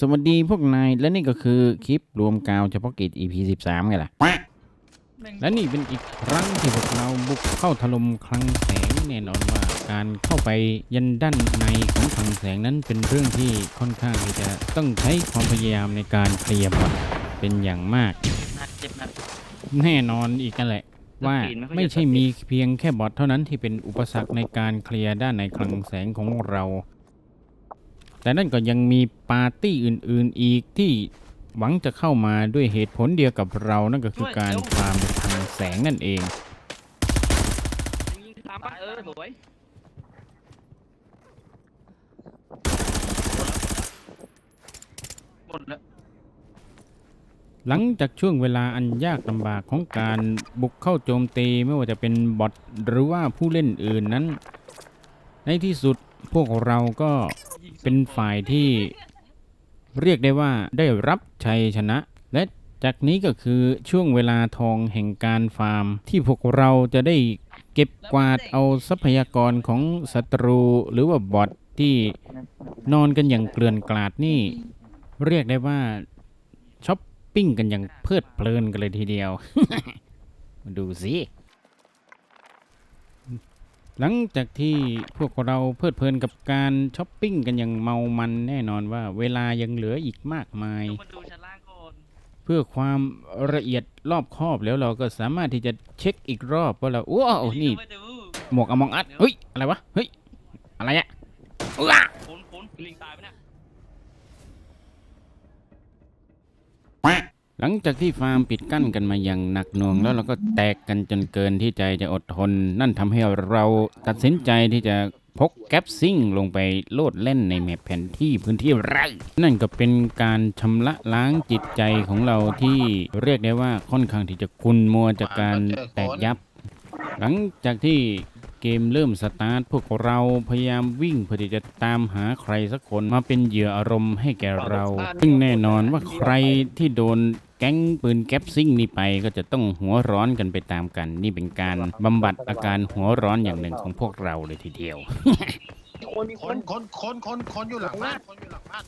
สวัสดีพวกนายและนี่ก็คือคลิปรวมกาวเฉพาะกิจ EP 13ไงล่ะ และนี่เป็นอีกครั้งที่พวกเราบุกเข้าถล่มคลังแสงแน่นอนว่า การเข้าไปยันด้านในของคลังแสงนั้นเป็นเรื่องที่ค่อนข้างที่จะต้องใช้ความพยายามในการเคลียร์บอทเป็นอย่างมากนัดเจ็บนัดแน่นอนอีกกันแหละ ว่าสปีดไม่ค่อยไม่ใช่จะสปีดมีเพียงแค่บอทเท่านั้นที่เป็นอุปสรรคในการเคลียร์ด้านในคลังแสงของเรา แต่นั่นก็ยังมีปาร์ตี้อื่นๆอีกที่หวังจะเข้ามาด้วยเหตุผลเดียวกับเรา นั่นก็คือการฟาร์มคลังแสงนั่นเอง ยิงตามไปเออสวยหมดแล้วหลังจากช่วงเวลาอันยากลำบากของการบุกเข้าโจมตีไม่ว่าจะเป็นบอทหรือว่าผู้เล่นอื่นนั้น ในที่สุด พวกเราก็เป็นฝ่ายที่เรียกได้ว่าได้รับชัยชนะ และจากนี้ก็คือช่วงเวลาทองแห่งการฟาร์ม ที่พวกเราจะได้เก็บกวาดเอาทรัพยากรของศัตรูหรือว่าบอทที่นอนกันอย่างเกลื่อนกลาดนี่ เรียกได้ว่าช้อปปิ้งกันอย่างเพลิดเพลินกันเลยทีเดียวมาดูสิ หลังจากที่พวกเราเพลิดเพลินกับการช้อปปิ้งกันอย่างเมามันแน่นอนว่าเวลายังเหลืออีกมากมายลงมาดูชั้นล่างก่อนเพื่อความละเอียดรอบคอบแล้วเราก็สามารถที่จะเช็คอีกรอบว่าเราว้าวนี่ลงมาดูหมวกอมองอัดเฮ้ย อะไรวะ เฮ้ย อะไรอะว้า ขนขนลิงตายไปเนี่ย หลัง จากที่ฟาร์มปิดกั้นกันมาอย่างหนักหน่วง แล้วเราก็แตกกันจนเกินที่ใจจะอดทน นั่นทำให้เราตัดสินใจที่จะพกแก๊ปซิ่งลงไปโลดเล่นในแมปแผนที่พื้นที่ไร่นั่นก็เป็นการชำระล้างจิตใจของเราที่เรียกได้ว่าค่อนข้างที่จะคุณมัวจากการแตกยับ หลังจากที่เกมเริ่มสตาร์ทพวกเราพยายามวิ่งเพื่อที่จะตามหาใครสักคนมาเป็นเหยื่ออารมณ์ให้แก่เรา ซึ่งแน่นอนว่าใครที่โดน แก๊งปืนแก๊ปซิ่งนี่ไปก็จะต้องหัวร้อนกันไปตามกัน นี่เป็นการบำบัดอาการหัวร้อนอย่างหนึ่งของพวกเราเลยทีเดียว คนมีคคนนคนคนคนคนอยู่หลังบ้านคนอยู่หลังบ้าน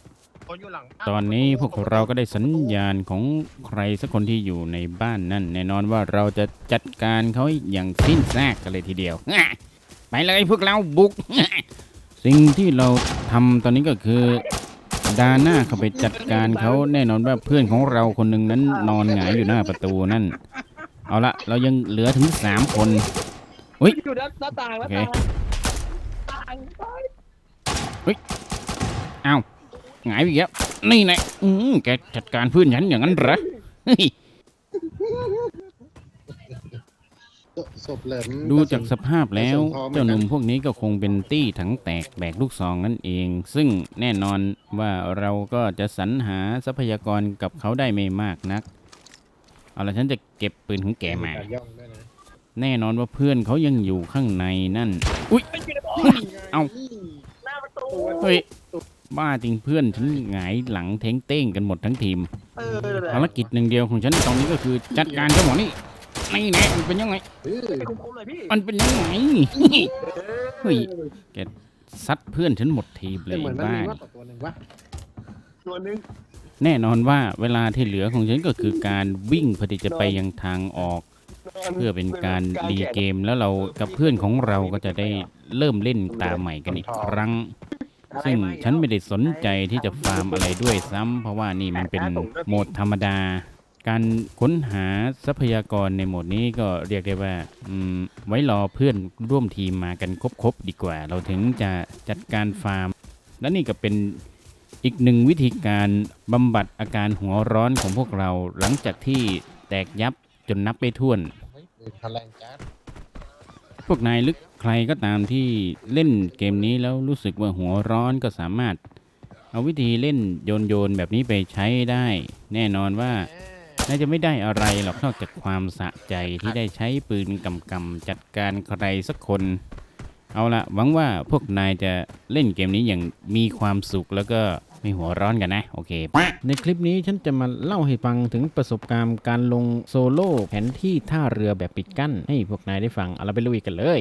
คนอยู่หลังบ้านตอนนี้พวกเราก็ได้สัญญาณของใครสักคนที่อยู่ในบ้านนั่น แน่นอนว่าเราจะจัดการเขาอย่างสิ้นซากกันเลยทีเดียว ไปเลยพวกเราบุก สิ่งที่เราทำตอนนี้ก็คือ ดาหน้าเข้าไปจัดการเขาแน่นอนว่าเพื่อนของเราคนหนึ่งนั้นนอนหงายอยู่หน้าประตูนั่น เอาละเรายังเหลือถึงสามคนอยู่ด้านหน้าต่างหน้าโอเคต่างต่างไปอ้าวหงายไปอีกแล้วนี่แหละอืมแกจัดการเพื่อนฉันอย่างนั้นเหรอเฮ้ย ศพเหลินดูจากสภาพแล้วกระสุนพร้อมไหมเจ้าหนุ่มพวกนี้ก็คงเป็นตี้ถังแตกแบกลูกซองนั่นเอง ซึ่งแน่นอนว่าเราก็จะสรรหาทรัพยากรกับเขาได้ไม่มากนัก เอาละฉันจะเก็บปืนของแกมารย่องด้วยนะแน่นอนว่าเพื่อนเขายังอยู่ข้างในนั่น อุ้ยเอ้าหน้าประตูเฮ้ยบ้าจริงเพื่อนฉันหงายหลังเท้งเต้งกันหมดทั้งทีมเออภารกิจหนึ่งเดียวของฉันตอนนี้ก็คือจัดการเจ้าหมอนี่ นี่แน่มันเป็นยังไงเออคุมคุมเลยพี่มันเป็นยังไง เฮ้ย ซัดเพื่อนฉันหมดทีมเลแต่ยเหมือนมันบ้ามีว่าต่อตัวหนึ่งวะตัวหนึง แน่นอนว่าเวลาที่เหลือของฉันก็คือการวิ่งเพื่อที่จะไปยังทางออก เพื่อเป็นการดีเกมแล้วเรากับเพื่อนของเราก็จะได้เริ่มเล่นตามใหม่กันอีกครั้ง ซึ่งฉันไม่ได้สนใจที่จะฟาร์มอะไรด้วยซ้ำเพราะว่านี่มันเป็นโหมดธรรมดา การค้นหาทรัพยากรในโหมดนี้ก็เรียกได้ว่าไว้รอเพื่อนร่วมทีมมากันครบๆดีกว่า เราถึงจะจัดการฟาร์ม และนี่ก็เป็นอีกหนึ่งวิธีการบำบัดอาการหัวร้อนของพวกเราหลังจากที่แตกยับจนนับไม่ถ้วน พวกนายลึกใครก็ตามที่เล่นเกมนี้แล้วรู้สึกว่าหัวร้อนก็สามารถ เอาวิธีเล่นโยนโยนแบบนี้ไปใช้ได้ แน่นอนว่า น่าจะไม่ได้อะไรหรอกนอกจากความสะใจที่ได้ใช้ปืนกำกำจัดการใครสักคน เอาละหวังว่าพวกนายจะเล่นเกมนี้อย่างมีความสุขแล้วก็ ไม่หัวร้อนกันนะ โอเค ในคลิปนี้ฉันจะมาเล่าให้ฟังถึงประสบการณ์การลงโซโล่แผนที่ท่าเรือแบบปิดกั้น ให้พวกนายได้ฟังเอาเราไปลุยกันเลย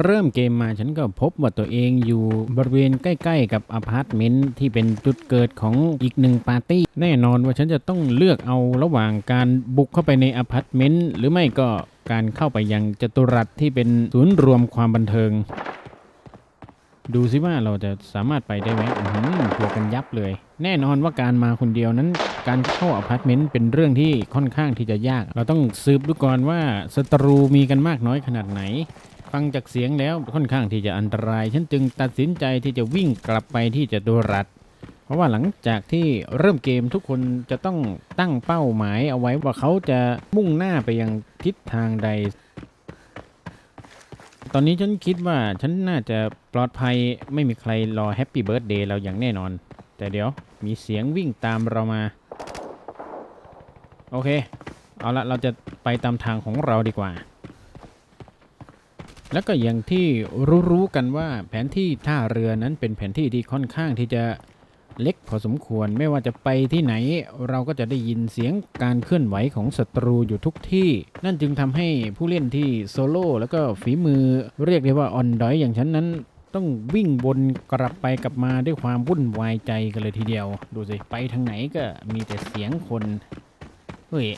เริ่มเกมมาฉันก็พบว่าตัวเองอยู่บริเวณใกล้ ๆ กับอพาร์ตเมนต์ที่เป็นจุดเกิดของอีกหนึ่งปาร์ตี้ แน่นอนว่าฉันจะต้องเลือกเอาระหว่างการบุกเข้าไปในอพาร์ตเมนต์หรือไม่ก็การเข้าไปยังจตุรัสที่เป็นศูนย์รวมความบันเทิง ดูซิว่าเราจะสามารถไปได้ไหมอื้อหือตัวกันยับเลย แน่นอนว่าการมาคนเดียวนั้น การเข้าอพาร์ตเมนต์เป็นเรื่องที่ค่อนข้างที่จะยาก เราต้องสืบดูก่อนว่าศัตรูมีกันมากน้อยขนาดไหน ฟังจากเสียงแล้วค่อนข้างที่จะอันตราย ฉันจึงตัดสินใจที่จะวิ่งกลับไปที่จตุรัสเพราะว่าหลังจากที่เริ่มเกมทุกคนจะต้องตั้งเป้าหมายเอาไว้ว่าเขาจะมุ่งหน้าไปยังทิศทางใด ตอนนี้ฉันคิดว่าฉันน่าจะ ลอดภัยไม่มีใครรอแฮปปี้เบิร์ดเดย์เราอย่างแน่นอน แต่เดี๋ยวมีเสียงวิ่งตามเรามา โอเค เอาละเราจะไปตามทางของเราดีกว่า แล้วก็อย่างที่รู้ๆกันว่าแผนที่ท่าเรือนั้นเป็นแผนที่ที่ค่อนข้างที่จะเล็กพอสมควรไม่ว่าจะไปที่ไหน เราก็จะได้ยินเสียงการเคลื่อนไหวของศัตรูอยู่ทุกที่ นั่นจึงทำให้ผู้เล่นที่โซโล่แล้วก็ฝีมือเรียกได้ว่าออนดอยอย่างฉันนั้น ต้องวิ่งวนกลับไปกลับมาด้วยความวุ่นวายใจกันเลยทีเดียว ดูสิ ไปทางไหนก็มีแต่เสียงคน เฮ้ย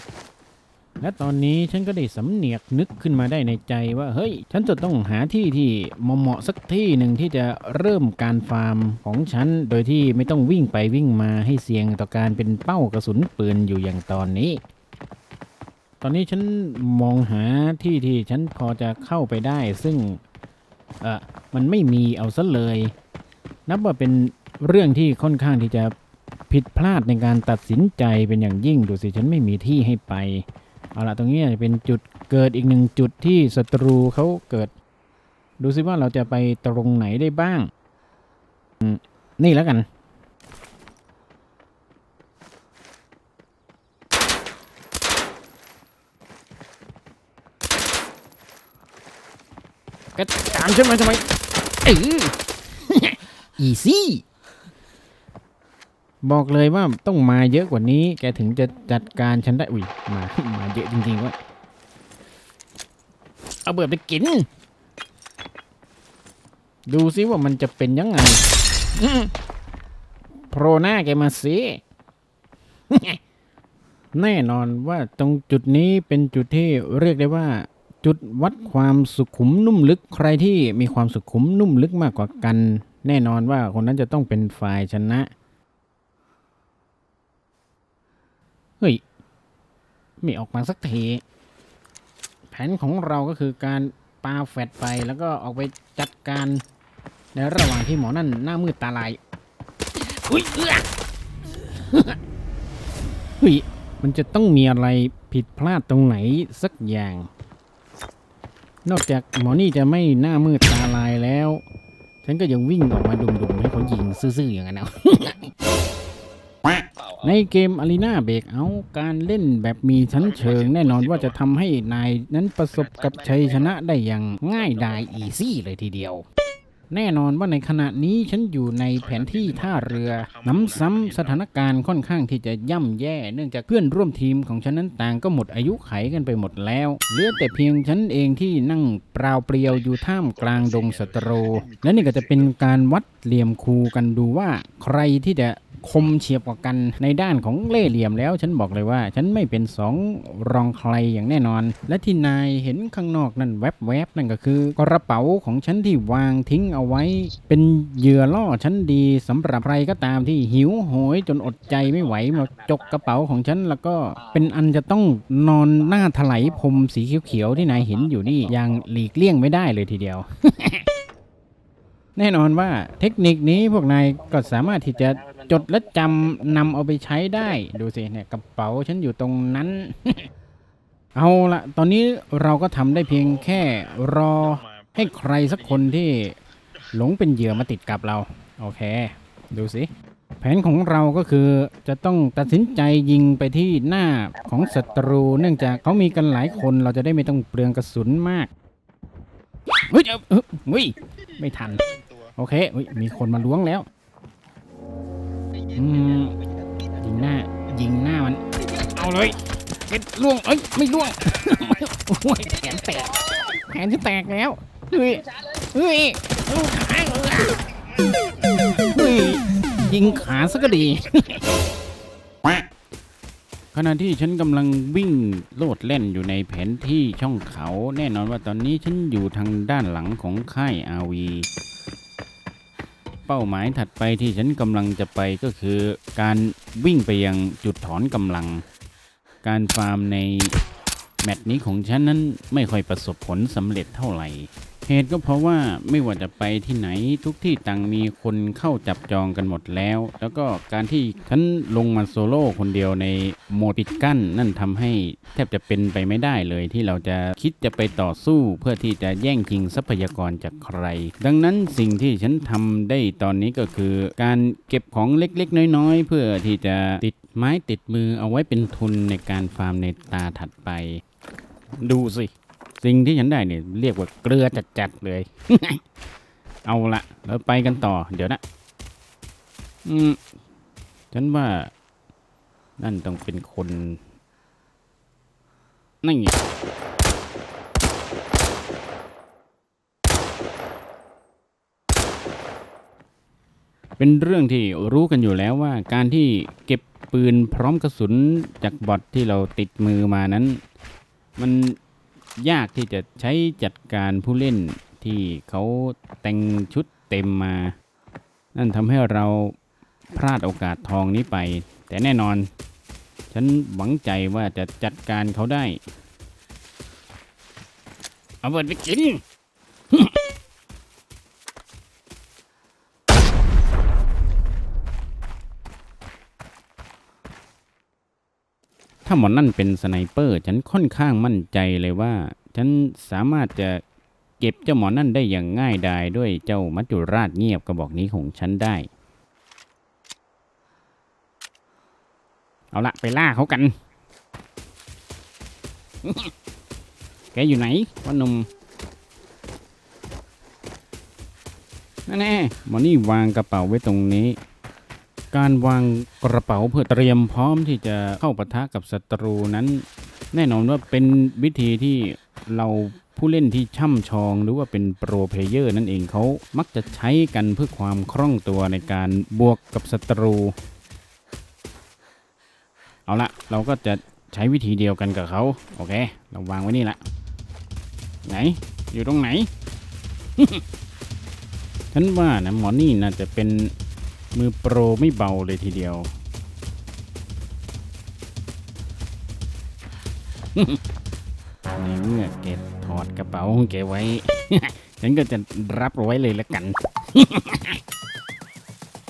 และตอนนี้ฉันก็ได้สำเนียกนึกขึ้นมาได้ในใจว่า เฮ้ย ฉันจะต้องหาที่ที่เหมาะๆสักที่หนึ่งที่จะเริ่มการฟาร์มของฉัน โดยที่ไม่ต้องวิ่งไปวิ่งมาให้เสี่ยงต่อการเป็นเป้ากระสุนปืนอยู่อย่างตอนนี้ตอนนี้ฉันมองหาที่ที่ฉันพอจะเข้าไปได้ ซึ่ง เออมันไม่มีเอาซะเลย นับว่าเป็นเรื่องที่ค่อนข้างที่จะผิดพลาดในการตัดสินใจเป็นอย่างยิ่งดูสิฉันไม่มีที่ให้ไป เอาละตรงนี้จะเป็นจุดเกิดอีกหนึ่งจุดที่ศัตรูเขาเกิด ดูสิว่าเราจะไปตรงไหนได้บ้างนี่แล้วกัน ก็ตามฉันมาทำไมเอออีซี่บอกเลยว่าต้องมาเยอะกว่านี้ แกถึงจะจัดการฉันได้อุ้ยมามาเยอะจริงๆว่าเอาเบิดไปกิน ดูซิว่ามันจะเป็นยังไงโผล่หน้าแกมาสิแน่นอนว่าตรงจุดนี้เป็นจุดที่เรียกได้ว่า จุดวัดความสุขุมนุ่มลึกใครที่มีความสุขุมนุ่มลึกมากกว่ากัน แน่นอนว่าคนนั้นจะต้องเป็นฝ่ายชนะ เฮ้ย ไม่ออกมาสักทีแผนของเราก็คือการปาแฟดไปแล้วก็ออกไปจัดการ ในระหว่างที่หมอนั่นหน้ามืดตาลายอุ้ยเอื้อเฮ้ยมันจะต้องมีอะไรผิดพลาดตรงไหนสักอย่าง นอกจากหมอนี่จะไม่หน้ามืดตาลายแล้ว ฉันก็ยังวิ่งออกมาดุมๆให้เขายิงซื่อๆอย่างนั้นเอาในเกมอารีนาเบรกเอาการเล่นแบบมีชั้นเชิง แน่นอนว่าจะทำให้นายนั้นประสบกับชัยชนะได้อย่างง่ายดายอีซี่เลยทีเดียว แน่นอนว่าในขณะนี้ฉันอยู่ในแผนที่ท่าเรือ น้ำซ้ำสถานการณ์ค่อนข้างที่จะย่ำแย่ เนื่องจากเพื่อนร่วมทีมของฉันนั้นต่างก็หมดอายุไขกันไปหมดแล้ว เหลือแต่เพียงฉันเองที่นั่งเปล่าเปลี่ยวอยู่ท่ามกลางดงศัตรูและนี่ก็จะเป็นการวัดเหลี่ยมคูกันดูว่าใครที่จะคมเฉียบกว่ากันในด้านของเล่เหลี่ยมแล้ว ฉันบอกเลยว่า ฉันไม่เป็นสองรองใครอย่างแน่นอน และที่นายเห็นข้างนอกนั่นแวบๆนั่นก็คือกระเป๋าของฉันที่วางทิ้งเอาไว้ เป็นเหยื่อล่อชั้นดีสำหรับใครก็ตามที่หิวโหยจนอดใจไม่ไหวมาจกกระเป๋าของฉันแล้วก็เป็นอันจะต้องนอนหน้าถลายพรมสีเขียวๆที่นายเห็นอยู่นี่อย่างหลีกเลี่ยงไม่ได้เลยทีเดียวแน่นอนว่าเทคนิคนี้พวกนายก็สามารถที่จะ จดและจำนำเอาไปใช้ได้ ดูสิเนี่ยกระเป๋าฉันอยู่ตรงนั้น เอาละตอนนี้เราก็ทำได้เพียงแค่รอให้ใครสักคนที่หลงเป็นเหยื่อมาติดกับเรา โอเค ดูสิ แผนของเราก็คือจะต้องตัดสินใจยิงไปที่หน้าของศัตรู เนื่องจากเขามีกันหลายคนเราจะได้ไม่ต้องเปลืองกระสุนมากเฮ้ยเอ้าเฮ้ยไม่ทัน โอเคอุ๊ยมีคนมาล้วงแล้ว อืมยิงหน้า ยิงหน้ามัน เอาเลยเป็นล่วง เอ้ย ไม่ล่วงโอ้ยแขนแตก แขนจะแตกแล้วเฮ้ยเฮ้ยลูกขาเฮ้ยยิงขาซะก็ดีขณะที่ฉันกำลังวิ่งโลดเล่นอยู่ในแผนที่ช่องเขา แน่นอนว่าตอนนี้ฉันอยู่ทางด้านหลังของค่ายอาวี เป้าหมายถัดไปที่ฉันกำลังจะไปก็คือ การวิ่งไปยังจุดถอนกำลัง การฟาร์มใน แมตช์นี้ของฉันนั้นไม่ค่อยประสบผลสำเร็จเท่าไหร่ เหตุก็เพราะว่าไม่ว่าจะไปที่ไหนทุกที่ต่างมีคนเข้าจับจองกันหมดแล้ว แล้วก็การที่ฉันลงมาโซโล่คนเดียวในโหมดปิดกั้น นั่นทำให้แทบจะเป็นไปไม่ได้เลยที่เราจะคิดจะไปต่อสู้เพื่อที่จะแย่งชิงทรัพยากรจากใคร ดังนั้นสิ่งที่ฉันทำได้ตอนนี้ก็คือ การเก็บของเล็กๆ น้อยๆ เพื่อที่จะติดไม้ติดมือเอาไว้เป็นทุนในการฟาร์มในตาถัดไป ดูสิ สิ่งที่ฉันได้เนี่ยเรียกว่าเกลือจัดๆเลย เอาละแล้วไปกันต่อ เดี๋ยวนะอืมฉันว่า นั่นต้องเป็นคนนั่นไงเป็นเรื่องที่รู้กันอยู่แล้วว่าการที่เก็บปืนพร้อมกระสุนจากบอทที่เราติดมือมานั้น มันยากที่จะใช้จัดการผู้เล่นที่เขาแต่งชุดเต็มมา นั่นทำให้เราพลาดโอกาสทองนี้ไป แต่แน่นอน ฉันหวังใจว่าจะจัดการเขาได้ เอาเบิดไปกิน ถ้าหมอนนั่นเป็นสไนเปอร์ ฉันค่อนข้างมั่นใจเลยว่า ฉันสามารถจะเก็บเจ้าหมอนั่นได้อย่างง่ายดายด้วยเจ้ามัจจุราชเงียบกระบอกนี้ของฉันได้ เอาละไปล่าเขากัน แกอยู่ไหนวะหนุ่มนั่นแน่หมอนี่วางกระเป๋าไว้ตรงนี้ การวางกระเป๋าเพื่อเตรียมพร้อมที่จะเข้าปะทะกับศัตรูนั้น แน่นอนว่าเป็นวิธีที่เราผู้เล่นที่ช่ำชองหรือว่าเป็นโปรเพลเยอร์นั่นเองเขามักจะใช้กันเพื่อความคล่องตัวในการบวกกับศัตรู เอาละเราก็จะใช้วิธีเดียวกันกับเขาโอเค เราวางไว้นี่ละไหน อยู่ตรงไหนฉันว่านะหมอนี่น่าจะเป็น มือโปรไม่เบาเลยทีเดียว ในเมื่อแกถอดกระเป๋าของแกไว้ ฉันก็จะรับไว้เลยละกัน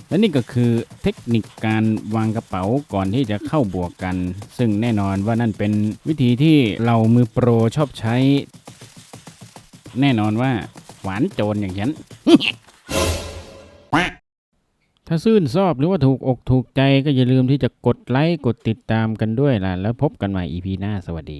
และนี่ก็คือเทคนิคการวางกระเป๋าก่อนที่จะเข้าบวกกัน ซึ่งแน่นอนว่านั่นเป็นวิธีที่เรามือโปรชอบใช้ แน่นอนว่าหวานโจรอย่างฉัน ถ้าซื่นชอบหรือว่าถูกอกถูกใจก็อย่าลืมที่จะกดไลค์กดติดตามกันด้วยล่ะ แล้วพบกันใหม่ EP หน้าสวัสดี